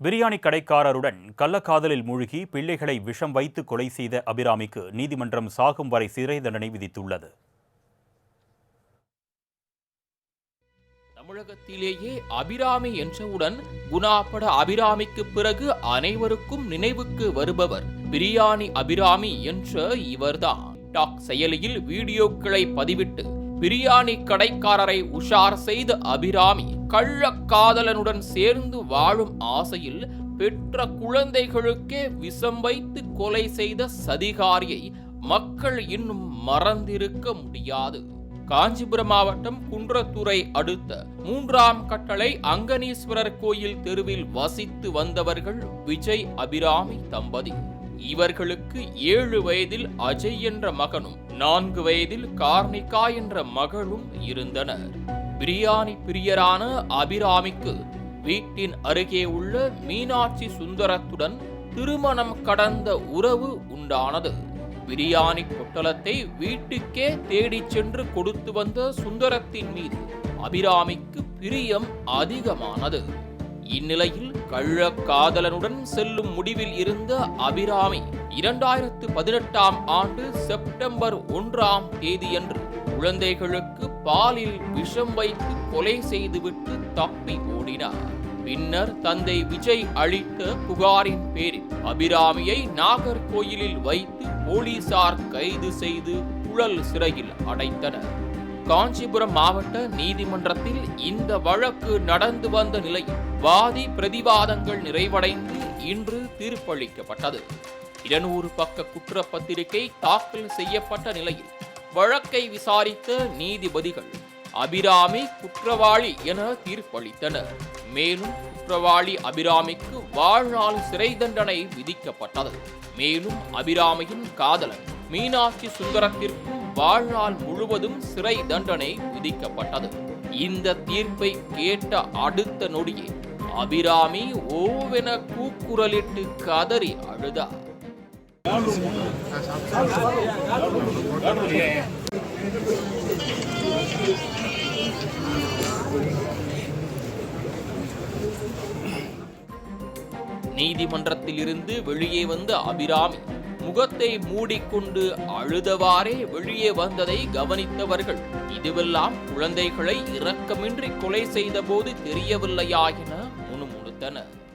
பிரியாணி கடைக்காரருடன் கள்ளக்காதலில் மூழ்கி பிள்ளைகளை விஷம் வைத்து கொலை செய்த அபிராமிக்கு நீதிமன்றம் சாகும் வரை சிறை தண்டனை விதித்துள்ளது. தமிழகத்திலேயே அபிராமி என்றவுடன் குணாப்பட அபிராமிக்கு பிறகு அனைவருக்கும் நினைவுக்கு வருபவர் பிரியாணி அபிராமி என்ற இவர்தான். டாக் செயலியில் வீடியோக்களை பதிவிட்டு பிரியாணி கடைக்காரரை உஷார் செய்த அபிராமி கள்ளக்காதலனுடன் சேர்ந்து வாழும் ஆசையில் பெற்ற குழந்தைகளுக்கே விஷம் வைத்து கொலை செய்த சதிகாரியை மக்கள் இன்னும் மறந்திருக்க முடியாது. காஞ்சிபுரம் மாவட்டம் குன்றத்துறை அடுத்த மூன்றாம் கட்டளை அங்கனீஸ்வரர் கோயில் தெருவில் வசித்து வந்தவர்கள் விஜய் அபிராமி தம்பதி. இவர்களுக்கு ஏழு வயதில் அஜய் என்ற மகனும் நான்கு வயதில் கார்னிகா என்ற மகளும் இருந்தனர். பிரியாணி பிரியரான அபிராமிக்கு வீட்டின் அருகே உள்ள மீனாட்சி சுந்தரத்துடன் திருமணம் கடந்த உறவு உண்டானது. பிரியாணி பொட்டலத்தை வீட்டுக்கே தேடிச் சென்று கொடுத்து வந்த சுந்தரத்தின் மீது அபிராமிக்கு பிரியம் அதிகமானது. இந்நிலையில் கள்ள காதலனுடன் செல்லும் முடிவில் இருந்த அபிராமி இரண்டாயிரத்து பதினெட்டாம் ஆண்டு செப்டம்பர் ஒன்றாம் தேதியன்று குழந்தைகளுக்கு பாலில் விஷம் வைத்து கொலை செய்துவிட்டு தப்பி ஓடினார். பின்னர் தந்தை விஜய் அளித்த புகாரின் பேரில் அபிராமியை நாகர்கோயிலில் வைத்து போலீசார் கைது செய்து குழல் சிறையில் அடைத்தனர். காஞ்சிபுரம் மாவட்ட நீதிமன்றத்தில் இந்த வழக்கு நடந்து வந்த நிலையில் வாதி பிரதிவாதங்கள் நிறைவடைந்து இன்று தீர்ப்பளிக்கப்பட்டது. இருநூறு பக்க குற்றப்பத்திரிகை தாக்கல் செய்யப்பட்ட நிலையில் வழக்கை விசாரித்த நீதிபதிகள் அபிராமி குற்றவாளி என தீர்ப்பளித்தனர். மேலும் குற்றவாளி அபிராமிக்கு வாழ்நாள் சிறை தண்டனை விதிக்கப்பட்டது. மேலும் அபிராமியின் காதலன் மீனாட்சி சுந்தரத்திற்கு வாழ்நாள் முழுவதும் சிறை தண்டனை விதிக்கப்பட்டது. இந்த தீர்ப்பை கேட்ட அடுத்த நொடியே அபிராமி ஓவென கூக்குரலிட்டு கதறி அழுதார் நீதிமன்றத்தில் இருந்து வெளியே வந்த அபிராமி முகத்தை மூடிக்கொண்டு அழுதவாறே வெளியே வந்ததை கவனித்தவர்கள் இதுவெல்லாம் குழந்தைகளை இரக்கமின்றி கொலை செய்தபோது தெரியவில்லையா என Turner